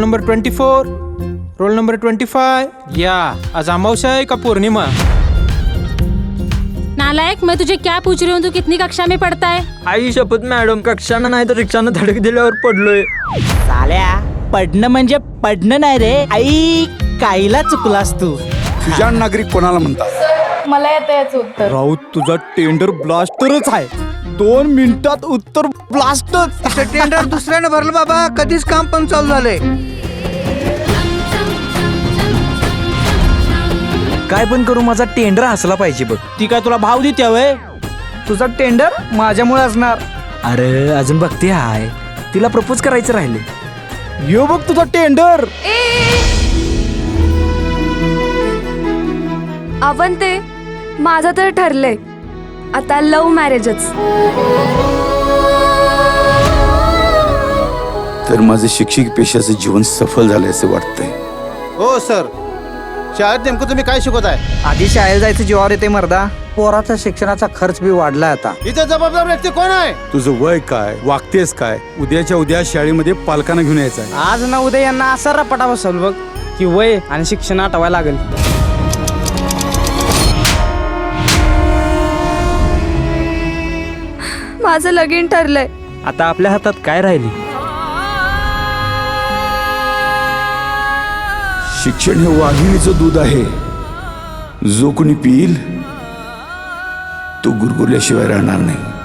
Number twenty four roll number twenty five या आज अमावस्या आहे का पौर्णिमा? नालायक मैं तुझे क्या पूछ रही हूँ? तू कितनी कक्षा में पढ़ता है? आई शपथ मॅडम कक्षानं नाही तर रिक्षानं धडक दिल्यावर पडलोय. साल्या पडणं म्हणजे पडणं नाही रे. आई काहीला चुकलास तू. तुझ्या नागरिक कोणाला म्हणतात? मला येतं याचं उत्तर. राऊत तुझा टेंडर ब्लास्टरच आहे. दोन मिनिटात उत्तर ब्लास्टच टेंडर दुसऱ्याने भरलं बाबा. कधीच काम पण चालू झालंय. काय पण करू माझा टेंडर हसला पाहिजे बघ. ती काय तुला भाव देते वय तुझा टेंडर माझ्यामुळे असणार. अरे अजून बघते हाय. तिला प्रपोज करायचं राहिले. यो बघ तुझा टेंडर. अवंते माझं तर ठरलंय. आता लव्ह मॅरेजच तर माझं शिक्षक पेशाचं जीवन सफल झालं असं वाटतंय. हो सर. शाळेत नेमकं तुम्ही काय शिकवत आहे? आधी शाळेला जायचं जीवावर येते मर्दा. पोराचा शिक्षणाचा खर्च बी वाढलाय आता. इथे जबाबदार व्यक्ती कोण आहे? तुझं वय काय वागतेस काय उद्याच्या उद्या शाळेमध्ये पालकांना घेऊन यायचं आहे आज ना उद्या यांना असा रपाटा बसवल बघ की वय आणि शिक्षण आठवायला लागेल. माझं लगीन ठरलंय. आता आपल्या हातात काय राहिली? शिक्षण हे वाघिणीचं दूध आहे. जो कोणी पिईल तो गुरगुरल्याशिवाय राहणार नाही.